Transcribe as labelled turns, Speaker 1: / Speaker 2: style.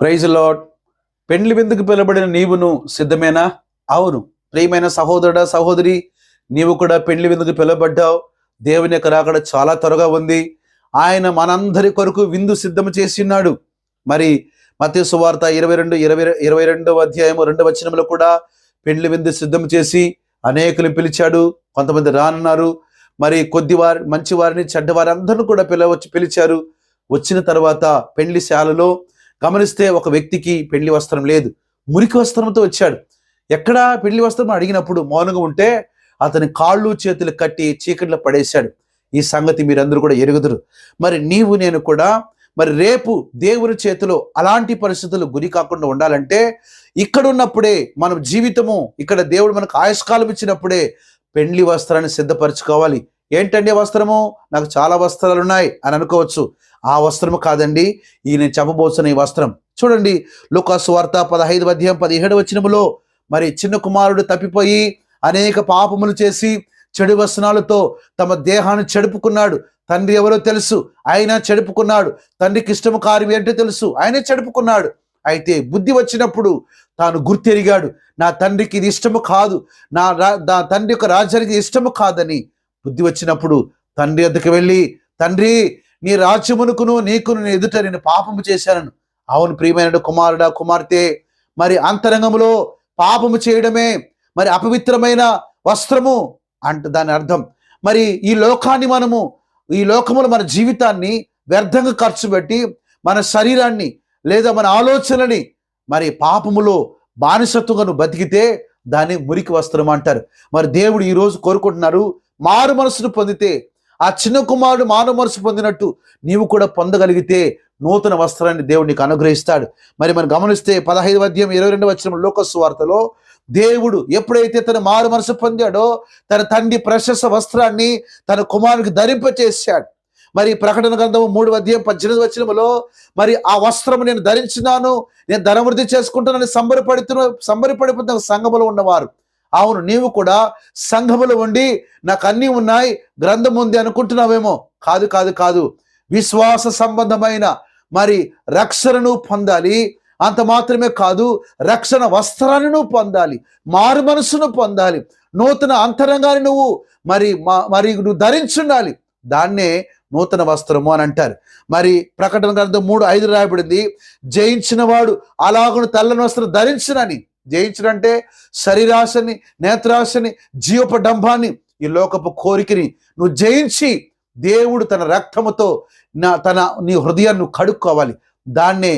Speaker 1: Praise lord పెండ్లి విందుకు పిలబడిన నీవును సిద్ధమేనా? అవును. ప్రియమైన సహోదరుడా సహోదరి నీవు కూడా పెండ్లి విందుకు పిలబడ్డావు. దేవుని యొక్క రాకడ చాలా త్వరగా ఉంది. ఆయన మనందరి కొరకు విందు సిద్ధం చేసి ఉన్నాడు. మరి మత్య సువార్త ఇరవై రెండు ఇరవై ఇరవై రెండవ అధ్యాయము రెండు వచనంలో కూడా పెండ్లి విందు సిద్ధం చేసి అనేకులు పిలిచాడు. కొంతమంది రానున్నారు. మరి కొద్దివారి మంచివారిని చెడ్డవారి అందరిని కూడా పిలవచ్చి పిలిచారు. వచ్చిన తర్వాత పెండ్లిశాలలో గమనిస్తే ఒక వ్యక్తికి పెళ్ళి వస్త్రం లేదు. మురికి వస్త్రంతో వచ్చాడు. ఎక్కడా పెళ్ళి వస్త్రం అడిగినప్పుడు మౌనంగా ఉంటే అతని కాళ్ళు చేతులు కట్టి చీకట్లో పడేశాడు. ఈ సంగతి మీరందరూ కూడా ఎరుగుదురు. మరి నీవు నేను కూడా మరి రేపు దేవుని చేతిలో అలాంటి పరిస్థితులు గురి కాకుండా ఉండాలంటే ఇక్కడ ఉన్నప్పుడే మనం జీవితము ఇక్కడ దేవుడు మనకు ఆయుష్కాలం ఇచ్చినప్పుడే పెండ్లి వస్త్రాన్ని సిద్ధపరచుకోవాలి. ఏంటండి ఆ వస్త్రము? నాకు చాలా వస్త్రాలు ఉన్నాయి అని అనుకోవచ్చు. ఆ వస్త్రము కాదండి ఈ నేను చెప్పబోతున్న ఈ వస్త్రం. చూడండి లుకాసు వార్త పదహైదు అధ్యాయం పదిహేడు వచ్చినములో మరి చిన్న కుమారుడు తప్పిపోయి అనేక పాపములు చేసి చెడు వసనాలతో తమ దేహాన్ని చెడుపుకున్నాడు. తండ్రి ఎవరో తెలుసు ఆయన చెడుపుకున్నాడు. తండ్రికి ఇష్టము కార్యం ఏంటో తెలుసు ఆయనే చెడుపుకున్నాడు. అయితే బుద్ధి వచ్చినప్పుడు తాను గుర్తెరిగాడు నా తండ్రికి ఇది ఇష్టము కాదు నా రా- నా తండ్రి యొక్క రాజ్యానికి ఇష్టము కాదని బుద్ధి వచ్చినప్పుడు తండ్రి వద్దకు వెళ్ళి తండ్రి నీ రాజ్యమునకును నీకును నీ ఎదుట నేను పాపము చేశాను అవును ప్రియమైన కుమారుడా కుమార్తె మరి అంతరంగంలో పాపము చేయడమే మరి అపవిత్రమైన వస్త్రము అంటే దాని అర్థం. మరి ఈ లోకాన్ని మనము ఈ లోకములో మన జీవితాన్ని వ్యర్థంగా ఖర్చు పెట్టి మన శరీరాన్ని లేదా మన ఆలోచనని మరి పాపములో బానిసత్వంగా బతికితే దాన్ని మురికి వస్త్రం అంటారు. మరి దేవుడు ఈరోజు కోరుకుంటున్నారు మారు మనసును పొందితే ఆ చిన్న కుమారుడు మారు మనసు పొందినట్టు నీవు కూడా పొందగలిగితే నూతన వస్త్రాన్ని దేవుడు నీకు అనుగ్రహిస్తాడు. మరి మనం గమనిస్తే పదహైదు అధ్యాయం ఇరవై రెండు వచ్చిన లోకస్సు వార్తలో దేవుడు ఎప్పుడైతే తన మారు మనసు పొందాడో తన తండ్రి ప్రశస్త వస్త్రాన్ని తన కుమారుడికి ధరింపచేశాడు మరి ప్రకటన గ్రంథము మూడు అధ్యాయం పద్దెనిమిది వచనములో మరి ఆ వస్త్రము నేను ధరించినాను నేను ధనవృద్ధి చేసుకుంటున్నాను సంబరపడుతున్న సంబరపడిపోతున్న సంఘములో ఉన్నవారు. అవును నీవు కూడా సంఘములో ఉండి నాకు అన్నీ ఉన్నాయి గ్రంథం ఉంది అనుకుంటున్నావేమో? కాదు కాదు కాదు. విశ్వాస సంబంధమైన మరి రక్షణను పొందాలి. అంత మాత్రమే కాదు రక్షణ వస్త్రాన్ని నువ్వు పొందాలి మారు మనసును పొందాలి. నూతన అంతరంగాన్ని నువ్వు మరి మరి నువ్వు ధరించుండాలి. దాన్నే నూతన వస్త్రము అని అంటారు. మరి ప్రకటన గ్రంథం మూడు ఐదు రాయబడింది జయించిన వాడు తెల్లని వస్త్రం ధరించునని. జయించడంటే శరీరాశని నేత్రాశని జీవప ఈ లోకపు కోరికని నువ్వు జయించి దేవుడు తన రక్తముతో నా తన నీ హృదయాన్ని కడుక్కోవాలి. దాన్నే